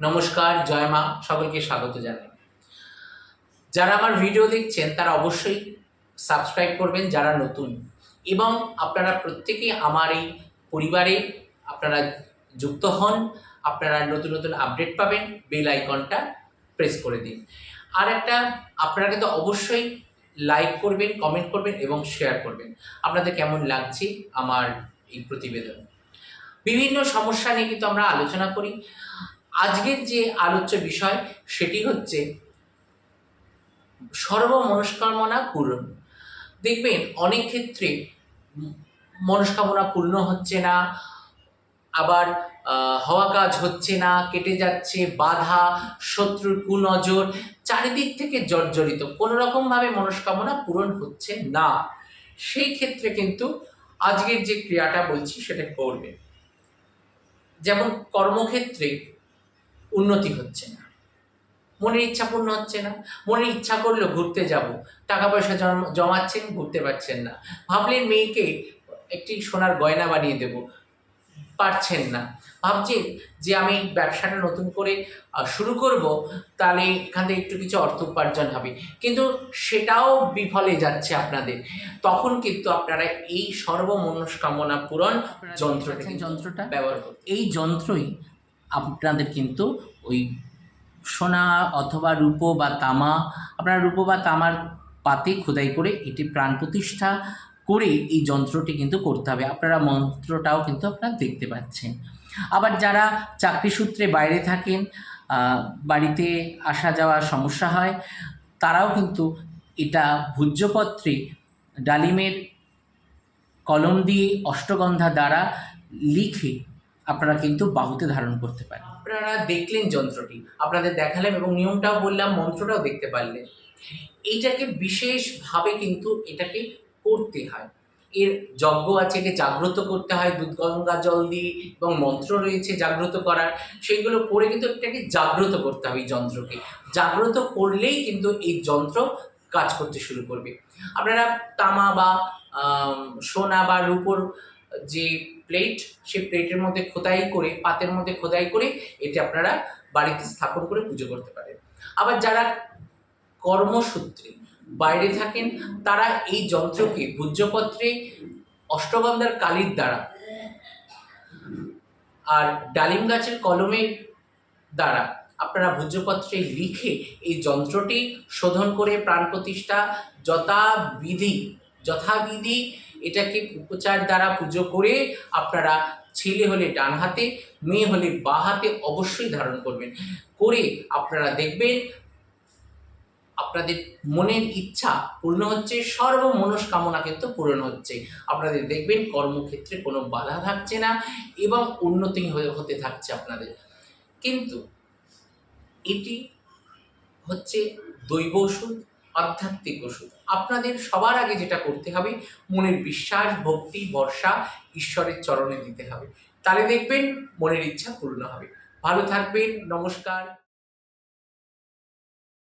নমস্কার, জয় মা, সকলকে স্বাগত জানাই। যারা আমার ভিডিও দেখছেন, তারা অবশ্যই সাবস্ক্রাইব করবেন যারা নতুন। এবং আপনারা প্রত্যেকেই আমার এই পরিবারে আপনারা যুক্ত হন, আপনারা নতুন নতুন আপডেট পাবেন, বেল আইকনটা প্রেস করে দিন। আর একটা, আপনারা কিন্তু অবশ্যই লাইক করবেন, কমেন্ট করবেন এবং শেয়ার করবেন। আপনাদের কেমন লাগছে আমার এই প্রতিবেদন? বিভিন্ন সমস্যা নিয়ে কিন্তু আমরা আলোচনা করি। আজকের যে আলোচ্য বিষয় সেটি হচ্ছে সর্বমনস্কামনা পূরণ। দেখবেন, অনেক ক্ষেত্রে মনস্কামনা পূর্ণ হচ্ছে না, আবার হওয়া কাজ হচ্ছে না, কেটে যাচ্ছে, বাধা, শত্রুর কুনজর, চারিদিক থেকে জর্জরিত। কোনো রকমভাবে মনস্কামনা পূরণ হচ্ছে না। সেই ক্ষেত্রে কিন্তু আজকের যে ক্রিয়াটা বলছি সেটা করবে। যেমন কর্মক্ষেত্রে উন্নতি হচ্ছে না। মনের ইচ্ছা পূর্ণ হচ্ছে না। মনের ইচ্ছা করল ঘুরতে যাব। টাকা পয়সা জম- জমাচ্ছেন ঘুরতে পারছেন না। ভাবলেন মেয়েকে একটি সোনার গয়না বানিয়ে দেব। পারছেন না। ভাবছেন যে আমি ব্যবসাটা নতুন করে শুরু করব তাহলে এখান থেকে একটু কিছু অর্থ উপার্জন হবে। কিন্তু সেটাও বিফলে যাচ্ছে আপনাদের। তখন কিন্তু আপনারা এই সর্বমনস্কামনা পূরণ যন্ত্রটা কিন্তু যন্ত্রটা? ব্যবহার করতে এই যন্ত্রই আপনাদের কিন্তু ওই সোনা অথবা রূপো বা তামা, আপনারা রূপো বা তামার পাতে খোদাই করে এটি প্রাণ প্রতিষ্ঠা করে এই যন্ত্রটি কিন্তু করতে হবে। আপনারা মন্ত্রটাও কিন্তু আপনারা দেখতে পাচ্ছেন। আবার যারা চাকরি সূত্রে বাইরে থাকেন বাড়িতে আসা যাওয়া সমস্যা হয়, তারাও কিন্তু এটা ভূজ্যপত্রে ডালিমের কলম দিয়ে অষ্টগন্ধা দ্বারা লিখে আপনারা কিন্তু বাহুতে ধারণ করতে পারেন। আপনারা দেখলেন যন্ত্রটি, আপনাদের দেখালাম এবং নিয়মটাও বললাম, মন্ত্রটাও দেখতে পারলেন। এইটাকে বিশেষভাবে কিন্তু এটাকে করতে হয়। এর যজ্ঞ আছে, একে জাগ্রত করতে হয়, দুধ, গঙ্গা, জল দিয়ে, এবং মন্ত্র রয়েছে জাগ্রত করার। সেইগুলো করে কিন্তু এটাকে জাগ্রত করতে হবে এই যন্ত্রকে। জাগ্রত করলেই কিন্তু এই যন্ত্র কাজ করতে শুরু করবে। আপনারা তামা বা সোনা বা রূপোর যে প্লেট সেই প্লেটের মধ্যে খোদাই করে, পাতের মধ্যে খোদাই করে এটি আপনারা বাড়িতে স্থাপন করে পুজো করতে পারেন। আবার যারা কর্মসূত্রে বাইরে থাকেন, তারা এই যন্ত্রকে ভূজ্যপত্রে, অষ্টগন্ধার কালির দ্বারা আর ডালিম গাছের কলমের দ্বারা আপনারা ভূজ্যপত্রে লিখে এই যন্ত্রটি শোধন করে প্রাণ প্রতিষ্ঠা যথাবিধি যথাবিধি এটাকে উপচার দ্বারা পুজো করে আপনারা ছেলে হলে ডান হাতে, মেয়ে হলে বা হাতে অবশ্যই ধারণ করবেন। করে আপনারা দেখবেন আপনাদের মনের ইচ্ছা পূর্ণ হচ্ছে সর্ব মনস্কামনা কিন্তু পূরণ হচ্ছে। আপনাদের দেখবেন কর্মক্ষেত্রে কোনো বাধা থাকছে না এবং উন্নতি হতে থাকছে আপনাদের। কিন্তু এটি হচ্ছে দৈব ওষুধ। আধ্যাত্মিক ওষুধ। আপনাদের সবার আগে যেটা করতে হবে, মনের বিশ্বাস, ভক্তি, ভরসা ঈশ্বরের চরণে দিতে হবে। তাহলে দেখবেন মনের ইচ্ছা পূর্ণ হবে। ভালো থাকবেন, নমস্কার।